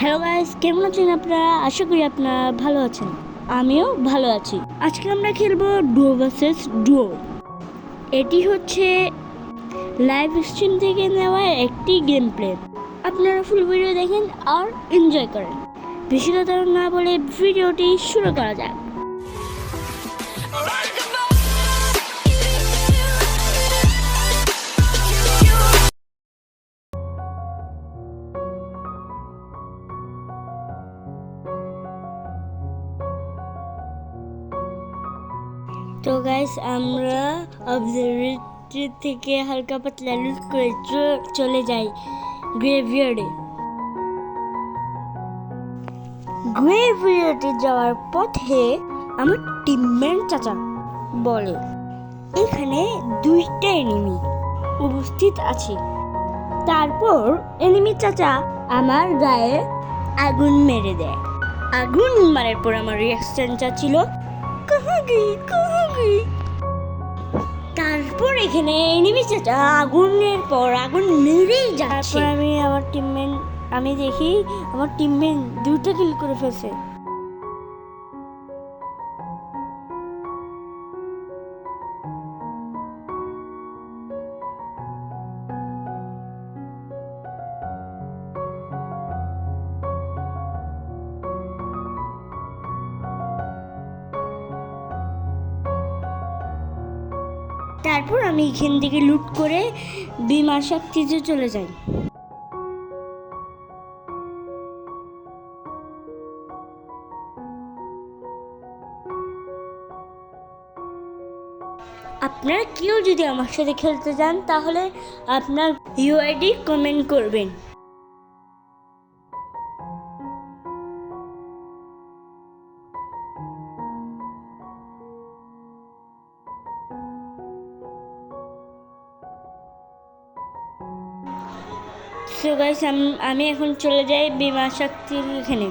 Hello guys, কেমন আছেন আপনারা? আশা করি আপনারা ভালো আছেন। আমিও ভালো আছি। আজকে আমরা খেলব ডুও ভার্সেস ডুও এটি হচ্ছে লাইভ স্ট্রিম থেকে নেওয়া একটি গেম প্লে আপনারা ফুল ভিডিও দেখেন আর এনজয় করেন। বেশি কথা না বলে ভিডিওটি শুরু করা যাক। গাইস আমরা অবজারভেটরি থেকে হালকা পাতলা লুট করে চলে যাই গ্রেভিয়ার্ডে গ্রেভিয়ার্ডে যাওয়ার পথে আমার টিমমেট চাচা বলে, এখানে দুইটা এনিমি উপস্থিত আছে। তারপর এনিমি চাচা আমার গায়ে আগুন মেরে দেয়। আগুন মারার পর আমার রিয়াকশনটা ছিল কাহা গই কাহা গই তারপর এখানে চাচা আগুনের পর আগুন মেরেই যাচ্ছে। আমি আমার টিমমেট আমি দেখি আমার টিমমেট দুটো কিল করে ফেলছে। তারপর আমি এখান থেকে লুট করে বিমার শক্তিতে চলে যাই। আপনারা কেউ যদি আমার সাথে খেলতে চান তাহলে আপনার ইউআইডি কমেন্ট করবেন। সো গাইস আমি এখন চলে যাই বিমা শক্তির এখানে।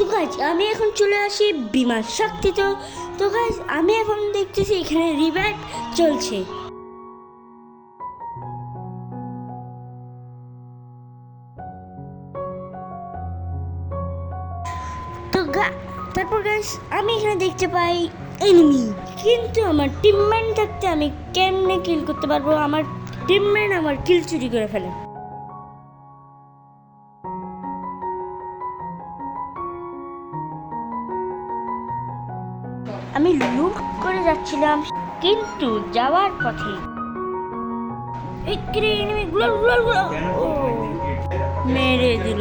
তো গাইজ আমি এখন চলে আসি বিমান শক্তি তো। তো গাছ আমি এখন দেখতেছি এখানে রিভাইভ চলছে। তো গা- তারপর গাছ আমি এখানে দেখতে পাই এনিমি কিন্তু আমার টিমমেট থাকতে আমি কেমনে কিল করতে পারব? আমার টিমমেট আমার কিল চুরি করে ফেলে। আমি লুট করে যাচ্ছিলাম, কিন্তু যাওয়ার পথে মেরে দিল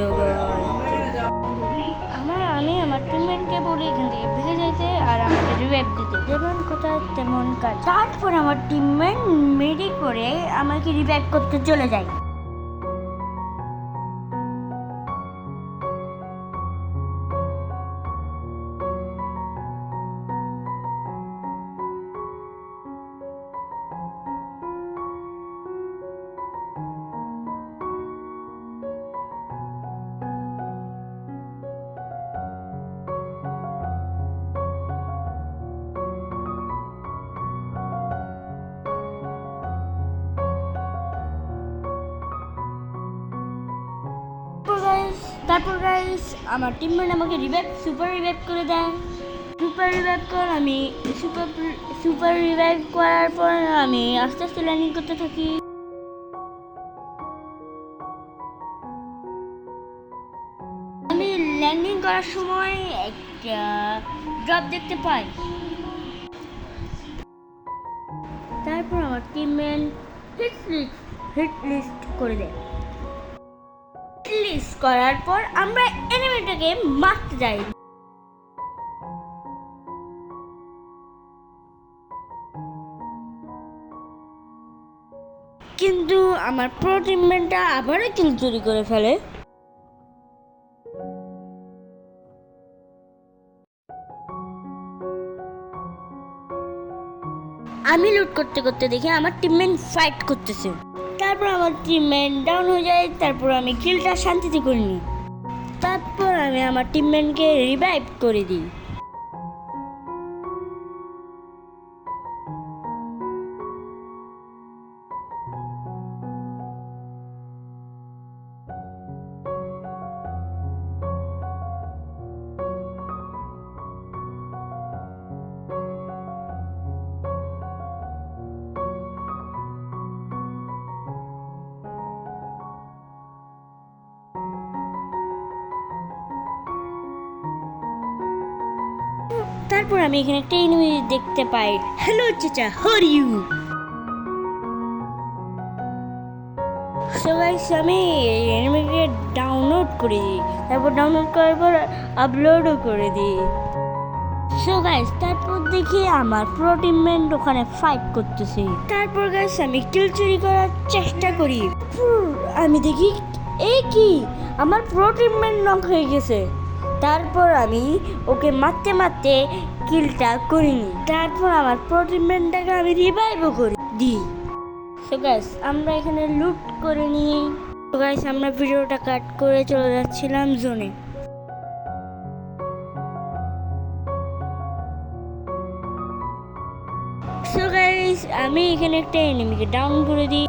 আমার আমি আমার টিমমেটকে বলি এখান থেকে ভেঙে যেতে আর আমাকে রিভাইভ দিতে। যেমন কথা তেমন কাজ তারপর আমার টিমমেট মেরে করে আমাকে রিভাইভ করতে চলে যায়। তারপর গাইস আমার টিমমেট আমাকে রিভাইভ সুপার রিভাইভ করে দেয়। সুপার রিভাইভ কর, আমি সুপার সুপার রিভাইভ করার পর আমি আস্তে আস্তে ল্যান্ডিং করতে থাকি। আমি ল্যান্ডিং করার সময় একটা ড্রপ দেখতে পাই। তারপর আমার teammate hit list hit list করে দেয়। লিস্ট করার পর আমরা এনিমিটাকে মারতে যাই। কিন্তু আমার প্রো টিমমেটটা আবারও কিল চুরি করে ফেলে। আমি লুট করতে করতে দেখি আমার টিমমেট ফাইট করতেছে। তারপর আমার ট্রিটমেন্ট ডাউন হয়ে যায়, তারপর আমি কিলটা শান্তিতে করে নিই। তারপর আমি আমার ট্রিটমেন্টকে রিভাইভ করে দিই। তারপর আমি এখানে একটা এনিমি দেখতে পাই। হ্যালো চাচা হর ইউ সো গাইস আমি এনিমিকে ডাউনলোড করে দিই। তারপর ডাউনলোড করার পর আপলোডও করে দিই। সো গাইস তারপর দেখি আমার প্রো টিমমেট ওখানে ফাইট করতেছে। তারপর গাইস আমি কিল চুরি করার চেষ্টা করি। আমি দেখি, এ কি? আমার প্রো টিমমেট নক হয়ে গেছে। তারপর আমি ওকে মারতে মারতে কিলটা করিনি। তারপর আমার প্রো টিমমেটটাকে আমি রিভাইভও করি। দিই সো গাইস আমরা এখানে লুট করে নিই তো গাইস আমরা ভিডিওটা কাট করে চলে যাচ্ছিলাম জোনে সো গাইস আমি এখানে একটা এনিমিকে ডাউন করে দিই।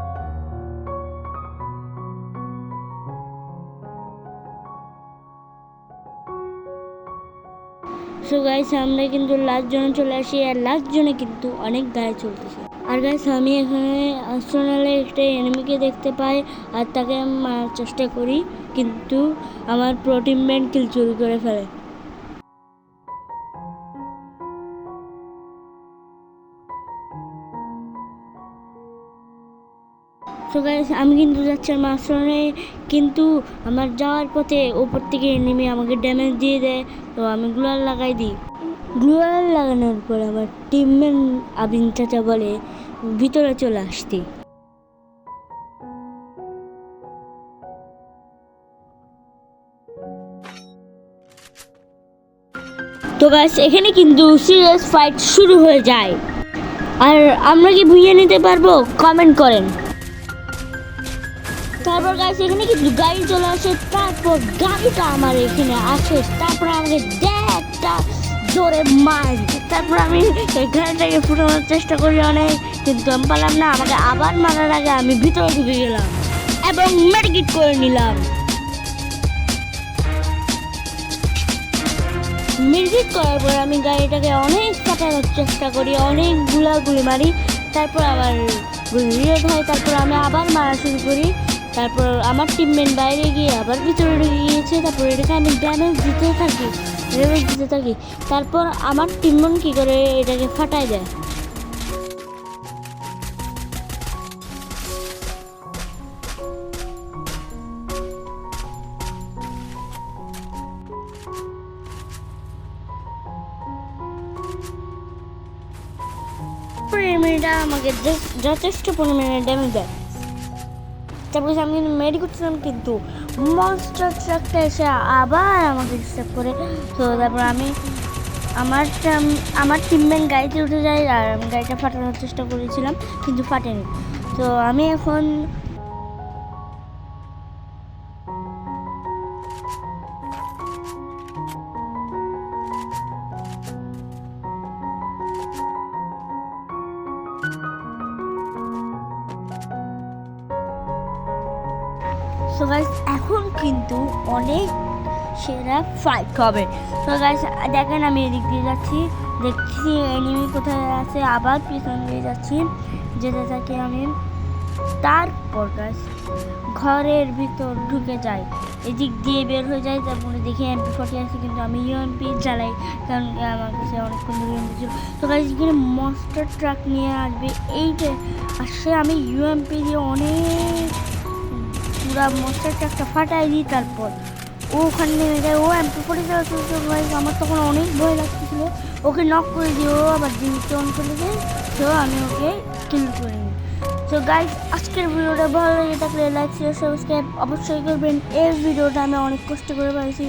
সো গাইস আমরা কিন্তু লাস্ট জনে চলে আসি আর লাস্ট জনে কিন্তু অনেক গায়ে চলতেছে। আর গাইস আমি এখানে আস্ট্রোনালে একটা এনিমিকে দেখতে পাই আর তাকে মারার চেষ্টা করি, কিন্তু আমার প্রোটিন ব্যান্ড কিল চুরি করে ফেলে। তো গাইস আমি কিন্তু যাচ্ছি আমার আশ্রমে, কিন্তু আমার যাওয়ার পথে ওপর থেকে নেমে আমাকে ড্যামেজ দিয়ে দেয়। তো আমি গ্লোয়াল লাগাই দিই। গ্লোয়াল লাগানোর পর আমার টিমমেট আবিন চাচা বলে, ভিতরে চলে আসতে। তো গাছ এখানে কিন্তু সিরিয়াস ফাইট শুরু হয়ে যায়। আর আমরা কি ভুইয়ে নিতে পারব? কমেন্ট করেন। তারপর গাছ এখানে কিন্তু গাড়ি চলে আসে, তারপর গাড়িটা আমার এখানে আসে, তারপর আমাকে একটা জোরে মার। তারপর আমি এই গাড়িটাকে ফুটানোর চেষ্টা করি অনেক, কিন্তু আমি পারলাম না, আমাকে আবার মারার আগে আমি ভিতরে ঢুকে গেলাম এবং মেডিকেট করে নিলাম। মিউজিক করার পর আমি গাড়িটাকে অনেক কাটানোর চেষ্টা করি, অনেক গুলাগুলি মারি, তারপর আবার রিলোড হয়, তারপর আমি আবার মারা শুরু করি। তারপর আমার টিমমেট বাইরে গিয়ে আবার ভিতরে ঢুকে গিয়েছে, তারপর এটাকে আমি ড্যামেজ দিতে থাকি ড্যামেজ দিতে থাকি। তারপর আমার টিমমেট কী করে এটাকে ফাটাই দেয়? আমাকে যথেষ্ট পরিমাণে ড্যামেজ দেয়। তারপরে আমি মেরি করছিলাম কিন্তু মনস্টার ট্রাকটা এসে আবার আমাকে ডিস্টার্ব করে। তো তারপর আমি আমার আমার টিমম্যান গাড়িতে উঠে যায় আর আমি গাড়িটা ফাটানোর চেষ্টা করেছিলাম কিন্তু ফাটেনি। তো আমি এখন সো গাইস এখন কিন্তু অনেক সেরা ফাইট হবে। তো গাইস দেখেন আমি এদিক দিয়ে যাচ্ছি। দেখছি এনিমি কোথায় আছে, আবার পিছন দিয়ে যাচ্ছি। যেতে থাকি আমি। তারপর গাইস ঘরের ভিতর ঢুকে যাই। এদিক দিয়ে বের হয়ে যায় তারপরে দেখি এমপি ফর্টি আছে, কিন্তু আমি ইউএমপি চালাই। কারণ আমার কাছে অনেকক্ষণ ধরে ইউএমপি ছিল। তো গাইস এখানে মনস্টার ট্রাক নিয়ে আসবে। এইটা আসে আমি ইউএমপি দিয়ে অনেক পুরা মশার একটা ফাটাই দিই তারপর। ও ওখানে নেমে যায়, ও এমপি পড়ে যাওয়া ভাই, আমার তখন অনেক ভয় লাগতেছিল। ওকে নক করে দিই ও আবার জিনিসটা অন করে দেয় তো আমি ওকে কিল করে নিই তো গাইজ আজকের ভিডিওটা ভালো লেগে থাকলে লাইক শেয়ার সাবস্ক্রাইব অবশ্যই করবেন। এই ভিডিওটা আমি অনেক কষ্ট করে পাইছি